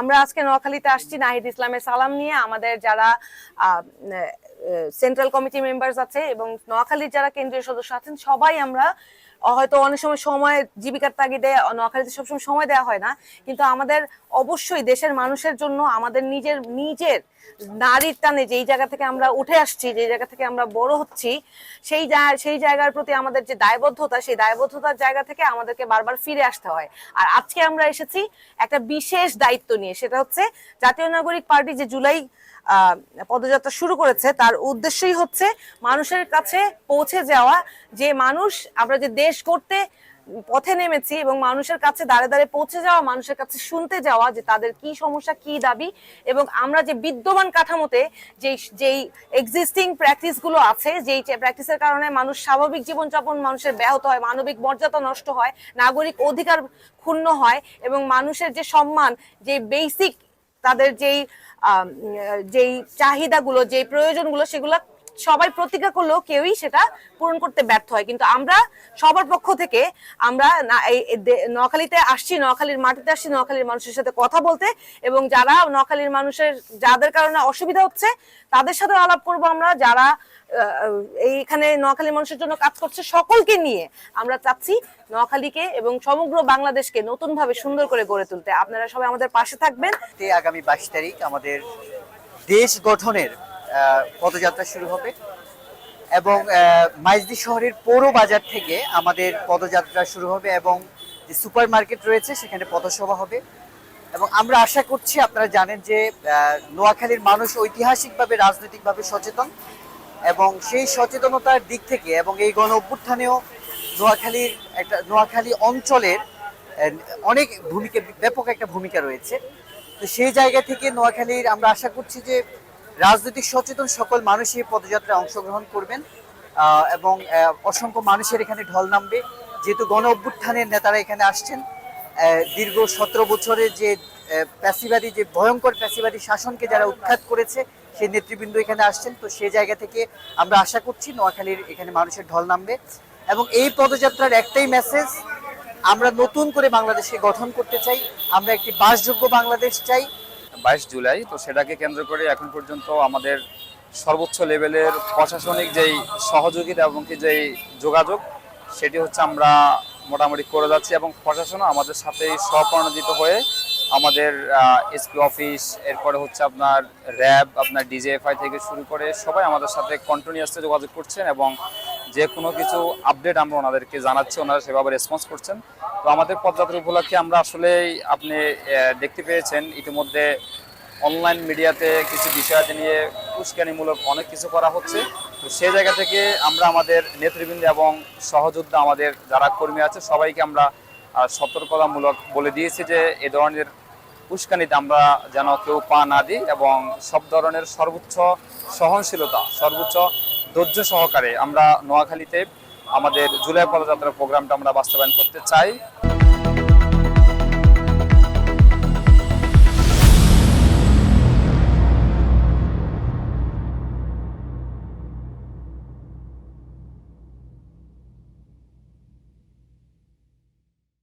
আমরা আজকে নোয়াখালীতে আসছি নাহিদ ইসলামের সালাম নিয়ে। আমাদের যারা সেন্ট্রাল কমিটি মেম্বার্স আছে এবং নোয়াখালীর যারা কেন্দ্রীয় সদস্য আছেন, সবাই আমরা হয়তো অনেক সময় সময় জীবিকার তাগিদে, নোয়াখালীতে সবসময় সময় দেওয়া হয় না। কিন্তু আমাদের অবশ্যই দেশের মানুষের জন্য, আমাদের নিজের নিজের নারীর টানে যেই জায়গা থেকে আমরা উঠে আসছি, যেই জায়গা থেকে আমরা বড় হচ্ছি, সেই সেই জায়গার প্রতি আমাদের যে দায়বদ্ধতা, সেই দায়বদ্ধতার জায়গা থেকে আমাদেরকে বারবার ফিরে আসতে হয়। আর আজকে আমরা এসেছি একটা বিশেষ দায়িত্ব নিয়ে, সেটা হচ্ছে জাতীয় নাগরিক পার্টি যে জুলাই পদযাত্রা শুরু করেছে, তার উদ্দেশ্যই হচ্ছে মানুষের কাছে পৌঁছে যাওয়া, যে মানুষ, আমরা যে দেশ করতে পথে নেমেছি এবং মানুষের কাছে দাঁড়ে দাঁড়ে পৌঁছে যাওয়া, মানুষের কাছে শুনতে যাওয়া যে তাদের কি সমস্যা, কি দাবি এবং আমরা যে বিদ্যমান কাঠামোতে যেই যেই এক্সিস্টিং প্র্যাকটিসগুলো আছে, যেই প্র্যাকটিসের কারণে মানুষ স্বাভাবিক জীবনযাপন, মানুষের ব্যাহত হয়, মানবিক মর্যাদা নষ্ট হয়, নাগরিক অধিকার ক্ষুণ্ণ হয় এবং মানুষের যে সম্মান, যে বেসিক তাদের যেই যেই চাহিদাগুলো, যেই প্রয়োজনগুলো সেগুলো সবাই প্রতিজ্ঞা করলেও কেউই সেটা পূরণ করতে ব্যর্থ হয়। কিন্তু আমরা সবার পক্ষ থেকে আমরা নোয়াখালীতে আসছি, নোয়াখালীর মাটিতে আসছি, নোয়াখালীর মানুষের সাথে কথা বলতে এবং যারা নোয়াখালীর মানুষের, যাদের কারণে অসুবিধা হচ্ছে, তাদের সাথে আলাপ করব আমরা। যারা এইখানে নোয়াখালীর মানুষের জন্য কাজ করছে, সকলকে নিয়ে আমরা চাচ্ছি নোয়াখালীকে এবং সমগ্র বাংলাদেশকে নতুন ভাবে সুন্দর করে গড়ে তুলতে। আপনারা সবাই আমাদের পাশে থাকবেন। আগামী বাইশ তারিখ আমাদের দেশ গঠনের পদযাত্রা শুরু হবে। এবং মাইজদি শহরের পৌর বাজার থেকে আমাদের পদযাত্রা শুরু হবে এবং যে সুপার মার্কেট রয়েছে সেখানে পথসভা হবে। এবং আমরা আশা করছি আপনারা জানেন যে নোয়াখালীর মানুষ ঐতিহাসিকভাবে, রাজনৈতিকভাবে সচেতন এবং সেই সচেতনতার দিক থেকে এবং এই গণ অভ্যুত্থানেও নোয়াখালীর একটা, নোয়াখালী অঞ্চলের অনেক ভূমিকা, ব্যাপক একটা ভূমিকা রয়েছে। তো সেই জায়গা থেকে নোয়াখালীর আমরা আশা করছি যে রাজনৈতিক সচেতন সকল মানুষই এই পদযাত্রায় অংশগ্রহণ করবেন এবং অসংখ্য মানুষের এখানে ঢল নামবে। যেহেতু গণ অভ্যুত্থানের নেতারা এখানে আসছেন দীর্ঘ সতেরো বছরের যে প্যাসিবাদী, যে ভয়ঙ্কর প্যাসিবাদী শাসনকে যারা উৎখাত করেছে, সেই নেতৃবৃন্দ এখানে আসছেন। তো সেই জায়গা থেকে আমরা আশা করছি নোয়াখালীর এখানে মানুষের ঢল নামবে। এবং এই পদযাত্রার একটাই মেসেজ আমরা নতুন করে বাংলাদেশকে গঠন করতে চাই। আমরা একটি বাসযোগ্য বাংলাদেশ চাই। বাইশ জুলাই, তো সেটাকে কেন্দ্র করে এখন পর্যন্ত আমাদের সর্বোচ্চ লেভেলের প্রশাসনিক যেই সহযোগিতা এবং কি যেই যোগাযোগ, সেটি হচ্ছে আমরা মোটামুটি করে যাচ্ছি এবং প্রশাসনও আমাদের সাথেই স্বপ্রণোদিত হয়ে আমাদের এসপি অফিস এরপরে হচ্ছে আপনার র্যাব, আপনার ডিজিএফআই থেকে শুরু করে সবাই আমাদের সাথে কন্টিনিউয়াসলি যোগাযোগ করছেন এবং যে কোনো কিছু আপডেট আমরা ওনাদেরকে জানাচ্ছি, ওনারা সেভাবে রেসপন্স করছেন। তো আমাদের পদযাত্রা উপলক্ষে আমরা আসলেই আপনি দেখতে পেয়েছেন, ইতিমধ্যে অনলাইন মিডিয়াতে কিছু বিষয়াদি নিয়ে উস্কানিমূলক অনেক কিছু করা হচ্ছে। তো সেই জায়গা থেকে আমরা আমাদের নেতৃবৃন্দ এবং সহযোদ্ধা আমাদের যারা কর্মী আছে, সবাইকে আমরা সতর্কতামূলক বলে দিয়েছি যে এ ধরনের উস্কানিতে আমরা যেন কেউ পা না দিই এবং সব ধরনের সর্বোচ্চ সহনশীলতা, সর্বোচ্চ ধৈর্য সহকারে আমরা নোয়াখালীতে আমাদের জুলাই পদযাত্রার প্রোগ্রামটা আমরা বাস্তবায়ন করতে চাই।